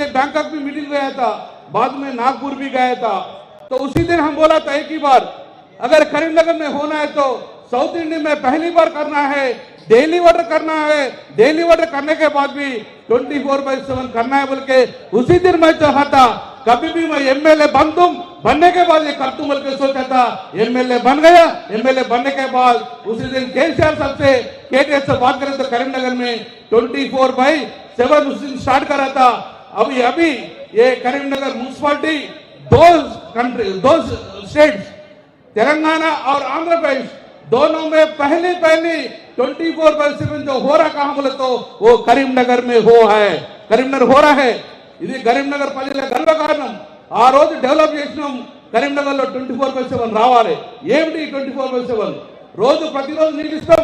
के बैंकॉक भी मीटिंग गया था, बाद में नागपुर भी गया था। तो उसी दिन हम बोला था, एक ही बार, अगर करीमनगर में होना है तो साउथ इंडिया में पहली बार करना है डेली ऑर्डर करना है डेली ऑर्डर करने के बाद भी 24 फोर बाई सेवन करना है बोल के उसी दिन मैं चाहा था, कभी भी मैं एमएलए बन दूँ बनने के बाद ये कर दूँ के सोचा था एमएलए बन गया एमएलए बनने के बाद उसी दिन केसीआर साहब से केटीएस से बात करें तो करीमनगर में 24 फोर बाई सेवन उस दिन स्टार्ट करा था। अभी अभी ये करीमनगर म्यूनसिपालिटी दो कंट्री दो स्टेट्स तेलंगाना और आंध्र प्रदेश दोनों में पहली पहली 24 फोर बाई सेवन जो हो रहा कहा बोले तो वो करीमनगर में हो है కరీంనగర్ హోరా హే ఇది కరీంనగర్ ప్రజల గర్వ కారణం ఆ రోజు డెవలప్ చేసినాం కరీంనగర్ లో ట్వంటీ ఫోర్ బై సెవెన్ రావాలి ఏమిటి ట్వంటీ ఫోర్ బై సెవెన్ రోజు ప్రతిరోజు నీళ్ళు ఇస్తాం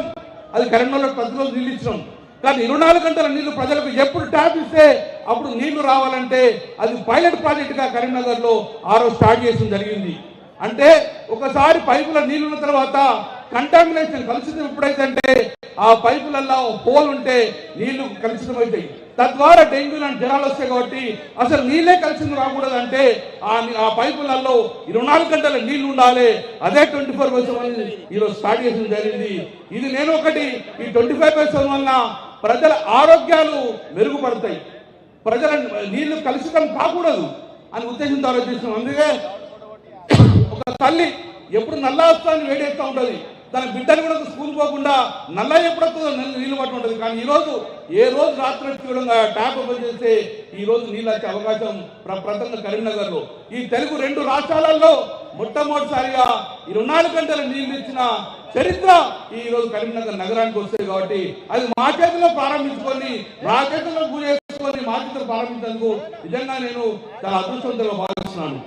అది కరీంనగర్లో ప్రతిరోజు నీళ్ళు ఇచ్చినాం కానీ ఇరవై నాలుగు గంటల నీళ్లు ప్రజలకు ఎప్పుడు ట్యాప్ ఇస్తే అప్పుడు నీళ్ళు రావాలంటే అది పైలట్ ప్రాజెక్టుగా కరీంనగర్లో ఆ రోజు స్టార్ట్ చేయడం జరిగింది. అంటే ఒకసారి పైపుల నీళ్ళున్న తర్వాత కంటామినేషన్ కలుషితం ఎప్పుడైతే అంటే ఆ పైపులలో పోల్ ఉంటే నీళ్ళు కలుషితం అవుతాయి. తద్వారా డెంగ్యూ లాంటి జ్వరాలు వస్తాయి కాబట్టి అసలు నీళ్ళే కలిసింది రాకూడదు అంటే ఆ ఆ పైపులలో ఇరవై నాలుగు గంటల నీళ్ళు ఉండాలి. అదే ట్వంటీ ఫోర్ బై సెవెన్ ఈరోజు స్టార్ట్ చేయడం జరిగింది. ఇది నేను ఒకటి ఈ ట్వంటీ ఫైవ్ బై సెవెన్ వలన ప్రజల ఆరోగ్యాలు మెరుగుపడతాయి. ప్రజల నీళ్ళు కలుషితం కాకూడదు అని ఉద్దేశంతో ఆలోచిస్తున్నాం అందుకే ఒక తల్లి ఎప్పుడు నల్లాస్తాన్ని వేడేస్తూ ఉంటుంది. తన బిడ్డను కూడా స్కూల్ పోకుండా నల్ల ఎప్పుడు నల్ల నీళ్ళు పట్టి ఉంటుంది. కానీ ఈ రోజు ఏ రోజు రాత్రి చూడంగా ట్యాప్ ఓపెన్ చేస్తే ఈ రోజు నీళ్ళు వచ్చే అవకాశం ప్రపంచంగా కరీంనగర్లో. ఈ తెలుగు రెండు రాష్ట్రాలలో మొట్టమొదటిసారిగా ఇరవై నాలుగు గంటల నీళ్ళు ఇచ్చిన చరిత్ర ఈ రోజు కరీంనగర్ నగరానికి వస్తుంది కాబట్టి అది మా చేతిలో ప్రారంభించుకొని మా చేతిలో పూజ చేసుకొని మా చేతిలో ప్రారంభించేందుకు నిజంగా నేను చాలా అదృష్టవంతంగా భావిస్తున్నాను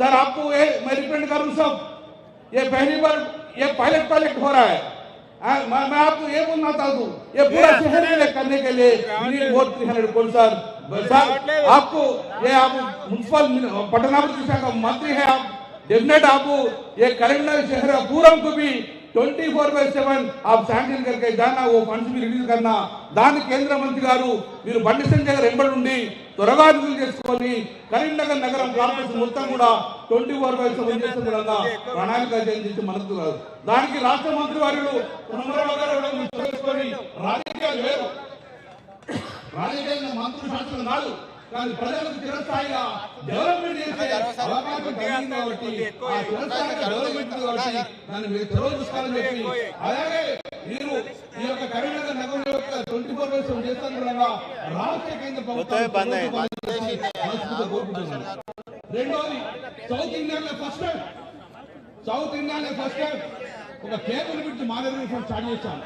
सर आपको ये मैं रिप्रेजेंट करूं सब ये पहली बार ये पायलट प्रोजेक्ट हो रहा है आ, मैं, मैं आपको ये बोलना चाहता हूँ ये पूरा शहर के लिए करने के लिए vote three hundred crore sir sir आपको ये आप म्यूनसिपल पटनापुर शाखा का मंत्री है आप डेफिनेट आपको ये करीमनगर शहर का पूरा को भी twenty four by seven of sanction కనుక దాన్ని ఓ ఫండ్స్ మీరు రిలీజ్ కన్నా దాన్ని కేంద్ర మంత్రి గారు మీరు బండి సంజయ్ గారు వెంబడి ఉండి త్వరగా రిలీజ్ చేసుకొని కరీంనగర్ నగరం కార్పొరేషన్ మొత్తం కూడా ట్వంటీ ఫోర్ బై సెవెన్ చేస్తుండగా ప్రణాళిక చేసి మనకు కాదు దానికి రాష్ట్ర మంత్రి వారు రాజకీయాలు లేదు రాజకీయాలు మంత్రులు శాసనం కాదు. కానీ ప్రజలకు చిరస్థాయిగా డెవలప్మెంట్ చేసే అవకాశం కలిగింది కాబట్టి ఆ చిరస్థాయిగా డెవలప్మెంట్ కాబట్టి దాన్ని మీరు చొరవ చూసుకోవాలని చెప్పి అలాగే మీరు ఈ యొక్క కరీంనగర్ నగరం యొక్క ట్వంటీ ఫోర్ బై సెవెన్ చేస్తాను కూడా రాష్ట్ర కేంద్ర ప్రభుత్వం కోరుకుంటున్నాను. రెండోది సౌత్ ఇండియాలో ఫస్ట్ టైం సౌత్ ఇండియాలో ఫస్ట్ టైం ఒక కేబుల్ బ్రిడ్జ్ మాదిరి స్టార్ట్ చేశాను.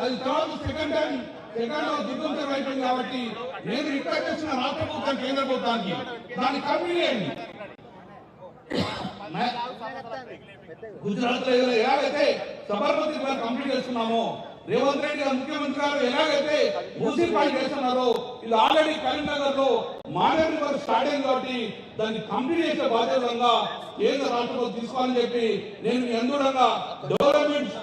అది తర్వాత సెకండ్ టైం సెకండ్ దిగ్గుంతరం అయిపోయింది కాబట్టి నేను రిక్వెస్ట్ చేసిన రాష్ట్ర ప్రభుత్వం కేంద్ర ప్రభుత్వానికి దాన్ని కంప్లీట్ చేయండి గుజరాత్లో ఎలాగైతే సబర్మతి కంప్లీట్ చేస్తున్నామో రేవంత్ రెడ్డి గారు ముఖ్యమంత్రి గారు ఎలాగైతే మూసీ చేస్తున్నారో ఇది ఆల్రెడీ కరీంనగర్లో మానేరు వర్క్ స్టార్ట్ అయింది కాబట్టి దాన్ని కంప్లీట్ చేసే బాధ్యతంగా కేంద్ర రాష్ట్రంలో తీసుకోవాలని చెప్పి నేను ఎందుకంగా డెవలప్మెంట్